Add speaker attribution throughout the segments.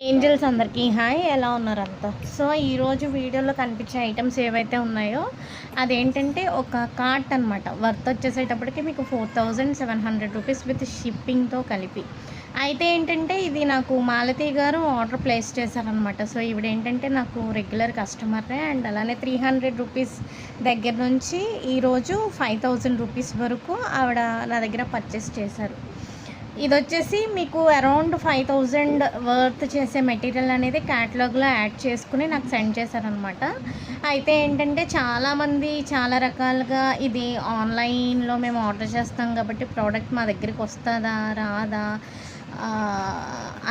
Speaker 1: Angels అందరికీ. Hi ఎలా ఉన్నారు అంతా? సో ఈరోజు వీడియోలో కనిపించే ఐటమ్స్ ఏవైతే ఉన్నాయో అదేంటంటే ఒక కార్ట్ అనమాట వర్త్ వచ్చేసేటప్పటికి మీకు four thousand seven hundred rupees with షిప్పింగ్తో కలిపి. అయితే ఏంటంటే ఇది నాకు మాలతి గారు ఆర్డర్ ప్లేస్ చేశారనమాట సో ఇవిడ ఏంటంటే నాకు రెగ్యులర్ కస్టమరే అండ్ అలానే త్రీ హండ్రెడ్ రూపీస్ దగ్గర నుంచి ఈరోజు ఫైవ్ థౌజండ్ రూపీస్ వరకు ఆవిడ నా దగ్గర పర్చేస్ చేశారు. ఇది వచ్చేసి మీకు అరౌండ్ ఫైవ్ థౌజండ్ వర్త్ చేసే మెటీరియల్ అనేది క్యాటలాగ్లో యాడ్ చేసుకుని నాకు సెండ్ చేశారనమాట అయితే ఏంటంటే చాలామంది చాలా రకాలుగా ఇది ఆన్లైన్లో మేము ఆర్డర్ చేస్తాం కాబట్టి ప్రోడక్ట్ మా దగ్గరికి వస్తుందా రాదా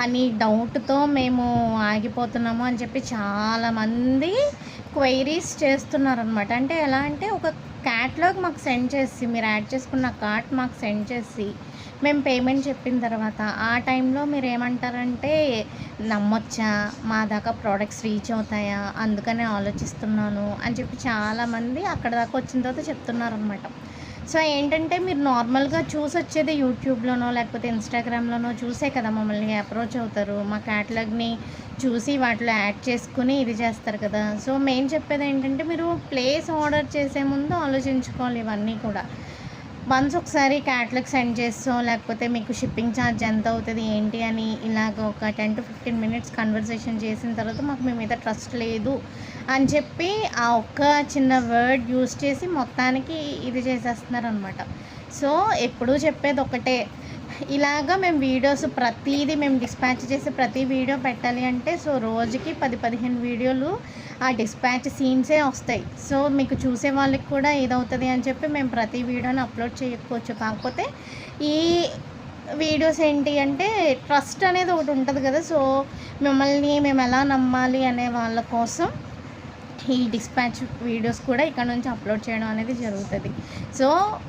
Speaker 1: అని డౌట్తో మేము ఆగిపోతున్నాము అని చెప్పి చాలామంది క్వైరీస్ చేస్తున్నారనమాట అంటే ఎలా అంటే ఒక క్యాట్లాగ్ మాకు సెండ్ చేసి మీరు యాడ్ చేసుకున్న కార్ట్ మాకు సెండ్ చేసి మేము పేమెంట్ చెప్పిన తర్వాత ఆ టైంలో మీరు ఏమంటారంటే నమ్మొచ్చా? మా దాకా ప్రోడక్ట్స్ రీచ్ అవుతాయా? అందుకనే ఆలోచిస్తున్నాను. అని చెప్పి చాలామంది అక్కడ దాకా వచ్చిన తర్వాత చెప్తున్నారనమాట సో ఏంటంటే మీరు నార్మల్గా చూసి వచ్చేది యూట్యూబ్లోనో లేకపోతే ఇన్స్టాగ్రామ్లోనో చూసే కదా మమ్మల్ని అప్రోచ్ అవుతారు. మా క్యాటలాగ్ని చూసి వాటిలో యాడ్ చేసుకుని ఇది చేస్తారు కదా. సో మెయిన్ చెప్పేది ఏంటంటే మీరు ప్లేస్ ఆర్డర్ చేసే ముందు ఆలోచించుకోవాలి ఇవన్నీ కూడా. వన్స్ ఒకసారి క్యాట్లాగ్ సెండ్ చేస్తాం లేకపోతే మీకు షిప్పింగ్ ఛార్జ్ ఎంత అవుతుంది ఏంటి అని ఇలాగ ఒక ten to fifteen minutes conversation చేసిన తర్వాత మాకు మీ మీద ట్రస్ట్ లేదు అని చెప్పి ఆ ఒక్క చిన్న వర్డ్ యూస్ చేసి మొత్తానికి ఇది చేసేస్తున్నారు అనమాట సో ఎప్పుడూ చెప్పేది ఒకటే. ఇలాగా మేము వీడియోస్ ప్రతిదీ మేము డిస్పాచ్ చేసి ప్రతి వీడియో పెట్టాలి అంటే సో రోజుకి పది పదిహేను వీడియోలు ఆ డిస్పాచ్ సీన్సే వస్తాయి. సో మీకు చూసే వాళ్ళకి కూడా ఇదవుతుంది అని చెప్పి మేము ప్రతి వీడియోని అప్లోడ్ చేయకపోవచ్చు. కాకపోతే ఈ వీడియోస్ ఏంటి అంటే ట్రస్ట్ అనేది ఒకటి ఉంటుంది కదా. సో మిమ్మల్ని మేము ఎలా నమ్మాలి అనే వాళ్ళ కోసం ఈ డిస్పాచ్ వీడియోస్ కూడా ఇక్కడ నుంచి అప్లోడ్ చేయడం అనేది జరుగుతుంది. సో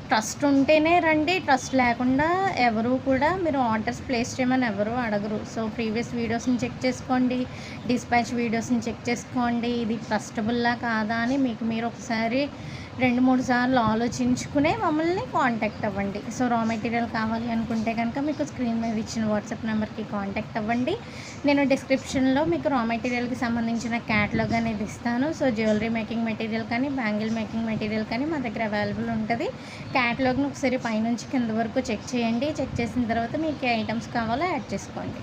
Speaker 1: ట్రస్ట్ ఉంటేనే రండి ట్రస్ట్ లేకుండా ఎవరు కూడా మీరు ఆర్డర్స్ ప్లేస్ చేయమని ఎవరు అడగరు. సో ప్రీవియస్ వీడియోస్ని చెక్ చేసుకోండి డిస్పాచ్ వీడియోస్ని చెక్ చేసుకోండి ఇది ట్రస్టబుల్లా కాదా అని మీకు మీరు ఒకసారి రెండు మూడు సార్లు ఆలోచించుకునే మమ్మల్ని కాంటాక్ట్ అవ్వండి. సో రా మెటీరియల్ కావాలి అనుకుంటే కనుక మీకు స్క్రీన్ మీద ఇచ్చిన వాట్సాప్ నెంబర్కి కాంటాక్ట్ అవ్వండి. నేను డిస్క్రిప్షన్లో మీకు రా మెటీరియల్కి సంబంధించిన క్యాటలాగ్ అనేది ఇస్తాను. సో జ్యువెలరీ మేకింగ్ మెటీరియల్ కానీ బ్యాంగిల్ మేకింగ్ మెటీరియల్ కానీ మా దగ్గర అవైలబుల్ ఉంటుంది. క్యాటలాగ్ను ఒకసారి పైనుంచి కింద వరకు చెక్ చేయండి. చెక్ చేసిన తర్వాత మీకు ఏ ఐటమ్స్ కావాలో యాడ్ చేసుకోండి.